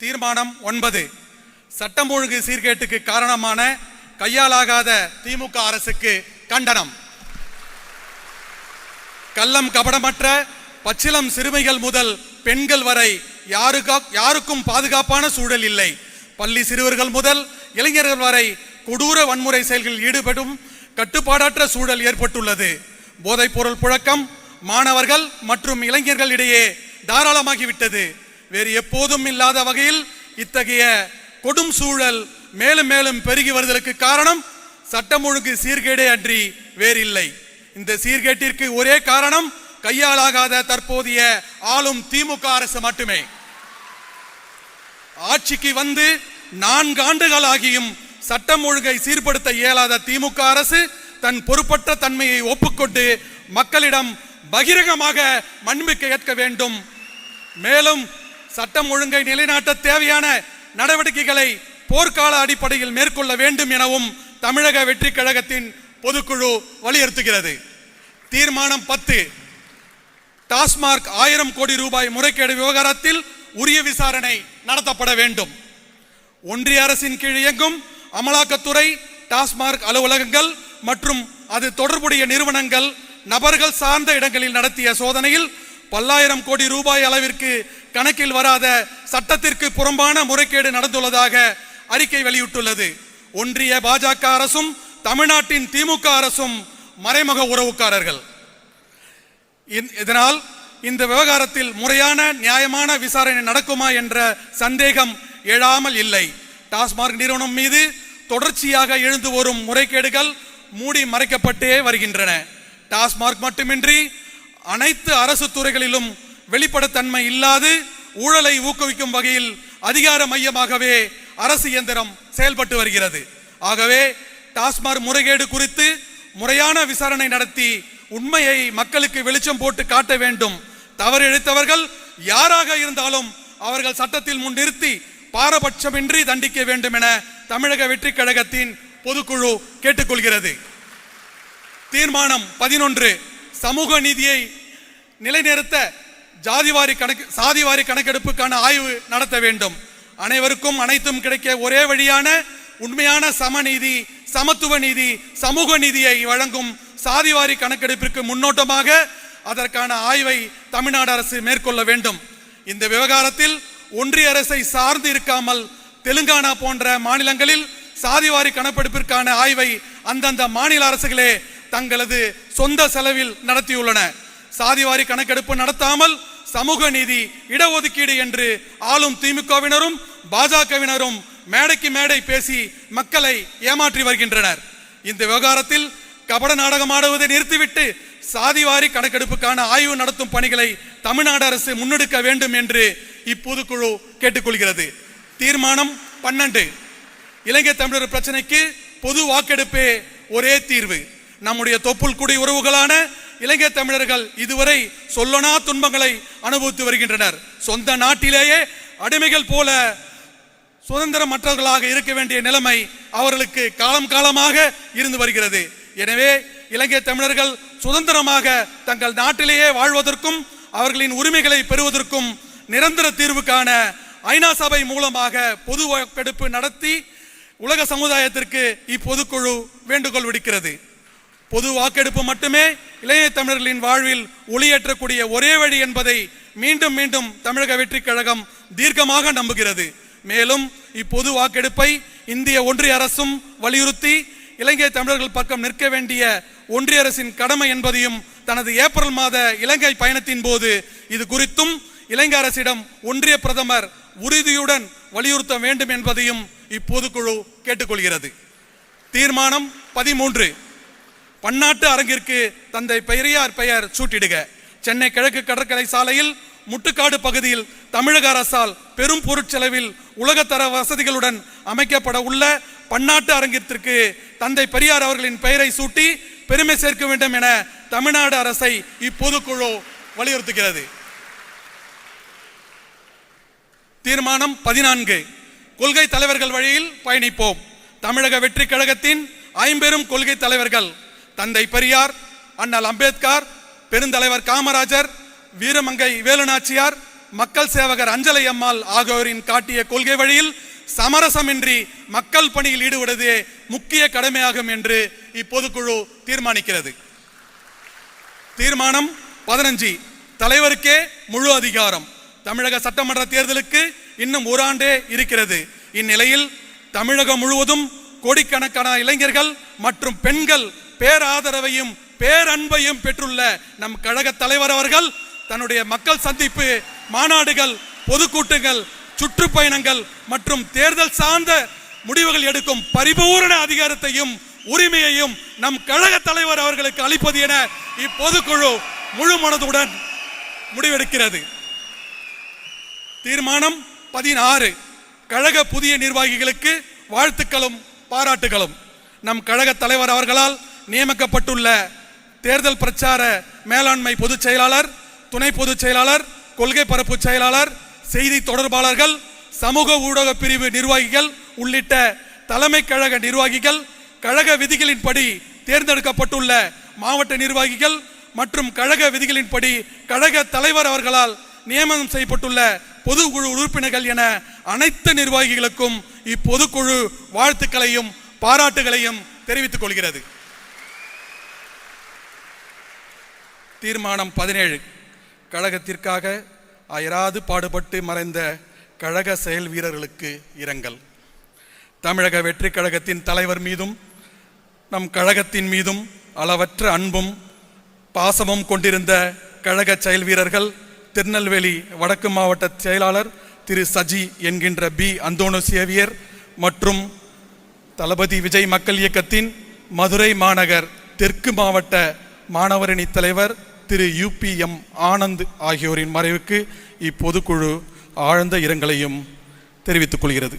தீர்மானம் ஒன்பது. சட்டம் ஒழுங்கு சீர்கேட்டுக்கு காரணமான கையாலாகாத திமுக அரசுக்கு கண்டனம். கள்ளம் கபடமற்ற பச்சிலம் சிறுமிகள் முதல் பெண்கள் வரை யாருக்கா யாருக்கும் பாதுகாப்பான சூழல் இல்லை. பள்ளி சிறுவர்கள் முதல் இளைஞர்கள் வரை கொடூர வன்முறை செயல்களில் ஈடுபடும் கட்டுப்பாடற்ற சூழல் ஏற்பட்டுள்ளது. போதைப்பொருள் புழக்கம் மாணவர்கள் மற்றும் இளைஞர்களிடையே தாராளமாகிவிட்டது. வேறு எப்போதும் இல்லாத வகையில் இத்தகைய கொடும் சூழல் மேலும் மேலும் பெருகி வருதலுக்கு காரணம் சட்டம் ஒழுங்கு சீர்கேடே அன்றி வேறில்லை. இந்த சீர்கேட்டிற்கு ஒரே காரணம் கையாளாகாத தற்போதைய ஆளும் திமுக அரசு மட்டுமே. ஆட்சிக்கு வந்து நான்கு ஆண்டுகளாகியும் சட்டம் ஒழுங்கை சீர்படுத்த இயலாத திமுக அரசு தன் பொறுப்பற்ற தன்மையை ஒப்புக்கொண்டு மக்களிடம் பகிரங்கமாக மன்மிக்க ஏற்க வேண்டும். மேலும் சட்டம் ஒழுங்கை நிலைநாட்ட தேவையான நடவடிக்கைகளை போர்க்கால அடிப்படையில் மேற்கொள்ள வேண்டும் எனவும் தமிழக வெற்றி கழகத்தின் பொதுக்குழு வலியுறுத்துகிறது. தீர்மானம் பத்து. டாஸ்மார்க் ஆயிரம் கோடி ரூபாய் முறைகேடு விவகாரத்தில் உரிய விசாரணை நடத்தப்பட வேண்டும். ஒன்றிய அரசின் கீழ் இயங்கும் அமலாக்கத்துறை டாஸ்மார்க் அலுவலகங்கள் மற்றும் அது தொடர்புடைய நிறுவனங்கள் நபர்கள் சார்ந்த இடங்களில் நடத்திய சோதனையில் பல்லாயிரம் கோடி ரூபாய் அளவிற்கு கணக்கில் வராத சட்டத்திற்கு புறம்பான முறைகேடு நடந்துள்ளதாக அறிக்கை வெளியிட்டுள்ளது. ஒன்றிய பாஜக அரசும் தமிழ்நாட்டின் திமுக அரசும் மறைமுக உறவுக்காரர்கள். இதனால் இந்த விவகாரத்தில் முறையான நியாயமான விசாரணை நடக்குமா என்ற சந்தேகம் எழாமல் இல்லை. டாஸ்மார்க் நிறுவனம் மீது தொடர்ச்சியாக எழுந்து வரும் முறைகேடுகள் மூடி மறைக்கப்பட்டே வருகின்றன. டாஸ்மார்க் மட்டுமின்றி அனைத்து அரசு துறைகளிலும் வெளிப்படத்தன்மை இல்லாது ஊழலை ஊக்குவிக்கும் வகையில் அதிகார மையமாகவே அரசு இயந்திரம் செயல்பட்டு வருகிறது. ஆகவே டாஸ்மார் முறைகேடு குறித்து முறையான விசாரணை நடத்தி உண்மையை மக்களுக்கு வெளிச்சம் போட்டு காட்ட வேண்டும். தவறு இழைத்தவர்கள் யாராக இருந்தாலும் அவர்கள் சட்டத்தில் முன் நிறுத்தி பாரபட்சமின்றி தண்டிக்க வேண்டும் என தமிழக வெற்றி கழகத்தின் பொதுக்குழு கேட்டுக்கொள்கிறது. தீர்மானம் பதினொன்று. சமூக நீதியை நிலைநிறுத்த ஜாதிவாரி கணக்கு சாதிவாரி கணக்கெடுப்புக்கான ஆய்வு நடத்த வேண்டும். அனைவருக்கும் அனைத்தும் கிடைக்க ஒரே வழியான உண்மையான சமநீதி சமத்துவ நீதி சமூக நீதியை வழங்கும் சாதிவாரி கணக்கெடுப்பிற்கு முன்னோட்டமாக அதற்கான ஆய்வை தமிழ்நாடு அரசு மேற்கொள்ள வேண்டும். இந்த விவகாரத்தில் ஒன்றிய அரசை சார்ந்து இருக்காமல் தெலுங்கானா போன்ற மாநிலங்களில் சாதிவாரி கணக்கெடுப்பிற்கான ஆய்வை அந்தந்த மாநில அரசுகளே தங்களது சொந்த செலவில் நடத்தியுள்ளன. சாதிவாரி கணக்கெடுப்பு நடத்தாமல் சமூக நீதி இடஒதுக்கீடு என்று ஆளும் திமுகவினரும் பாஜகவினரும் மேடைக்கு மேடை பேசி மக்களை ஏமாற்றி வருகின்றனர். இந்த விவகாரத்தில் கபட நாடகம் ஆடுவதை நிறுத்திவிட்டு சாதிவாரி கணக்கெடுப்புக்கான ஆய்வு நடத்தும் பணிகளை தமிழ்நாடு அரசு முன்னெடுக்க வேண்டும் என்று இப்பொதுக்குழு கேட்டுக்கொள்கிறது. தீர்மானம் பன்னெண்டு. இலங்கை தமிழர் பிரச்சனைக்கு பொது வாக்கெடுப்பே ஒரே தீர்வு. நம்முடைய தொப்புள் குடி உறவுகளான இலங்கை தமிழர்கள் இதுவரை சொல்லனா துன்பங்களை அனுபவித்து வருகின்றனர். சொந்த நாட்டிலேயே அடிமைகள் போல சுதந்திரமற்றவர்களாக இருக்க வேண்டிய நிலைமை அவர்களுக்கு காலம் காலமாக இருந்து வருகிறது. எனவே இலங்கை தமிழர்கள் சுதந்திரமாக தங்கள் நாட்டிலேயே வாழ்வதற்கும் அவர்களின் உரிமைகளை பெறுவதற்கும் நிரந்தர தீர்வு காண ஐநா சபை மூலமாக பொது வாக்கெடுப்பு நடத்தி உலக சமுதாயத்திற்கு இப்பொதுக்குழு வேண்டுகோள் விடுக்கிறது. பொது வாக்கெடுப்பு மட்டுமே இளைய தமிழர்களின் வாழ்வில் ஒளியேற்றக்கூடிய ஒரே வழி என்பதை மீண்டும் மீண்டும் தமிழக வெற்றி கழகம் தீர்க்கமாக நம்புகிறது. மேலும் இப்பொது வாக்கெடுப்பை இந்திய ஒன்றிய அரசும் வலியுறுத்தி இலங்கை தமிழர்கள் பக்கம் நிற்க வேண்டிய ஒன்றிய அரசின் கடமை என்பதையும் தனது ஏப்ரல் மாத இலங்கை பயணத்தின் போது இது குறித்தும் இலங்கை அரசிடம் ஒன்றிய பிரதமர் உறுதியுடன் வலியுறுத்த வேண்டும் என்பதையும் இப்பொதுக்குழு கேட்டுக்கொள்கிறது. தீர்மானம் பதிமூன்று. பன்னாட்டு அரங்கிற்கு தந்தை பெரியார் பெயர் சூட்டிடுக. சென்னை கிழக்கு கடற்கரை சாலையில் முட்டுக்காடு பகுதியில் தமிழக அரசால் பெரும் பொருட்செலவில் உலகத்தர வசதிகளுடன் அமைக்கப்பட உள்ள பன்னாட்டு அரங்கிற்கு தந்தை பெரியார் அவர்களின் பெயரை சூட்டி பெருமை சேர்க்க வேண்டும் என தமிழ்நாடு அரசை இப்பொதுக்குழு வலியுறுத்துகிறது. தீர்மானம் பதினான்கு. கொள்கை தலைவர்கள் வழியில் பயணிப்போம். தமிழக வெற்றி கழகத்தின் ஐம்பெரும் கொள்கை தலைவர்கள் தந்தை பெரியார் அண்ணல் அம்பேத்கர் பெருந்தலைவர் காமராஜர் வீரமங்கை வேலுநாச்சியார் மக்கள் சேவகர் அஞ்சலை அம்மாள் ஆகியோரின் காட்டிய கொள்கை வழியில் சமரசமின்றி மக்கள் பணியில் ஈடுபடுவதே முக்கிய கடமையாகும் என்று இப்பொதுக்குழு தீர்மானிக்கிறது. தீர்மானம் பதினஞ்சு. தலைவருக்கே முழு அதிகாரம். தமிழக சட்டமன்ற தேர்தலுக்கு இன்னும் ஓராண்டே இருக்கிறது. இந்நிலையில் தமிழகம் முழுவதும் கோடிக்கணக்கான இளைஞர்கள் மற்றும் பெண்கள் பேராதரவையும் பேரன்பையும் பெற்றுள்ள நம் கழக தலைவர் அவர்கள் தன்னுடைய மக்கள் சந்திப்பு மாநாடுகள் பொதுக்கூட்டங்கள் சுற்றுப்பயணங்கள் மற்றும் தேர்தல் சார்ந்த முடிவுகள் எடுக்கும் பரிபூரண அதிகாரத்தையும் உரிமையையும் நம் கழக தலைவர் அவர்களுக்கு அளிப்பது என இப்பொதுக்குழு முழு மனதுடன் முடிவெடுக்கிறது. தீர்மானம் பதினாறு. கழக புதிய நிர்வாகிகளுக்கு வாழ்த்துக்களும் பாராட்டுகளும். நம் கழக தலைவர் அவர்களால் நியமிக்கப்பட்டுள்ள தேர்தல் பிரச்சார மேலாண்மை பொதுச் செயலாளர் துணை பொதுச் செயலாளர் கொள்கை பரப்பு செயலாளர் செய்தி தொடர்பாளர்கள் சமூக ஊடக பிரிவு நிர்வாகிகள் உள்ளிட்ட தலைமை கழக நிர்வாகிகள் கழக விதிகளின்படி தேர்ந்தெடுக்கப்பட்டுள்ள மாவட்ட நிர்வாகிகள் மற்றும் கழக விதிகளின்படி கழக தலைவர் அவர்களால் நியமனம் செய்யப்பட்டுள்ள பொதுக்குழு உறுப்பினர்கள் என அனைத்து நிர்வாகிகளுக்கும் இப்பொதுக்குழு வாழ்த்துக்களையும் பாராட்டுகளையும் தெரிவித்துக் கொள்கிறது. தீர்மானம் பதினேழு. கழகத்திற்காக அயராது பாடுபட்டு மறைந்த கழக செயல் வீரர்களுக்கு இரங்கல். தமிழக வெற்றி கழகத்தின் தலைவர் மீதும் நம் கழகத்தின் மீதும் அளவற்ற அன்பும் பாசமும் கொண்டிருந்த கழக செயல் வீரர்கள் திருநெல்வேலி வடக்கு மாவட்ட செயலாளர் திரு சஜி என்கின்ற பி. அந்தோனு சேவியர் மற்றும் தளபதி விஜய் மக்கள் இயக்கத்தின் மதுரை மாநகர் தெற்கு மாவட்ட மாணவரணி தலைவர் திரு யூபிஎம் ஆனந்த் ஆகியோரின் மறைவுக்கு இப்பொதுக்குழு ஆழ்ந்த இரங்கலையும் தெரிவித்துக் கொள்கிறது.